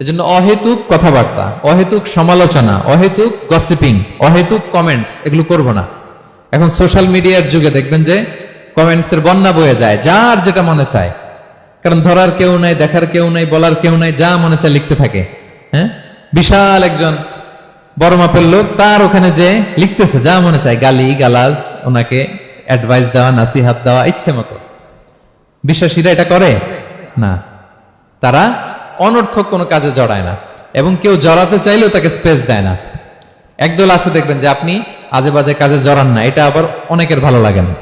এজন্য অহেতুক কথাবার্তা, অহেতুক সমালোচনা, অহেতুক গসিপিং অহেতুক কমেন্টস এগুলো করব না। এখন সোশ্যাল মিডিয়ার যুগে দেখবেন যে কমেন্টস এর বন্যা বয়ে যায়, যার যেটা মনে চায়। কারণ ধরার কেউ নাই, দেখার কেউ নাই, বলার কেউ নাই, যা মনে চায় লিখতে থাকে। হ্যাঁ? বিশাল একজন বড় মাপের লোক তার ওখানে যে লিখতেছে, যা মনে চায়, গালি, গালাজ, ওনাকে অ্যাডভাইস দেওয়া, নাসিহাত দেওয়া, ইচ্ছে মতো। বিশ্বাসীরা এটা করে? না। তারা অনর্থক কোনো কাজে জড়ায় না এবং কেউ জড়াতে চাইলেও তাকে স্পেস দেয় না। একদল আছে দেখবেন যে আপনি আজে বাজে কাজে জড়ান না, এটা আবার অনেকের ভালো লাগে না।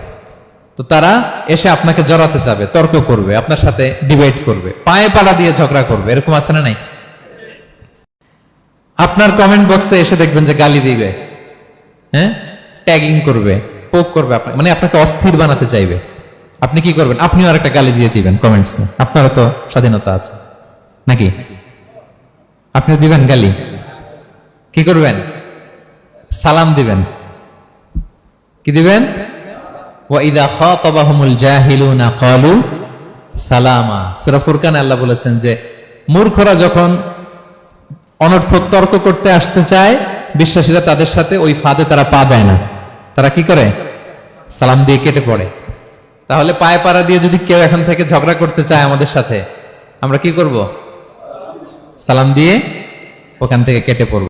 তো তারা এসে আপনাকে জড়াতে যাবে, তর্ক করবে, আপনার সাথে ডিবেট করবে, পায়ে পাড়া দিয়ে ঝগড়া করবে, এরকম আছে না নাই? আপনার কমেন্ট বক্সে এসে দেখবেন যে গালি দিবে হ্যাঁ? ট্যাগিং করবে পোক করবে আপনাকে মানে আপনাকে অস্থির বানাতে চাইবে। আপনি কি করবেন? আপনিও আর একটা গালি দিয়ে দিবেন কমেন্টসে আপনারও তো স্বাধীনতা আছে। নাকি? আপনি দিবেন গালি? কি করবেন? সালাম দিবেন। কি দিবেন? ওয়াইদা খাতাবাহুমুল জাহিলুনা ক্বালু সালামা। সূরা ফুরকানে আল্লাহ বলেছেন যে, মূর্খরা যখন অনর্থক তর্ক করতে আসতে চায়, বিশ্বাসীরা তাদের সাথে ওই ফাঁদে তারা পা দেয় না। তারা কি করে? সালাম দিয়ে কেটে পড়ে। তাহলে পায়ে পাড়া দিয়ে যদি কেউ এখন থেকে ঝগড়া করতে চায় আমাদের সাথে, আমরা কি করব? সালাম দিয়ে ওখান থেকে কেটে পড়ব।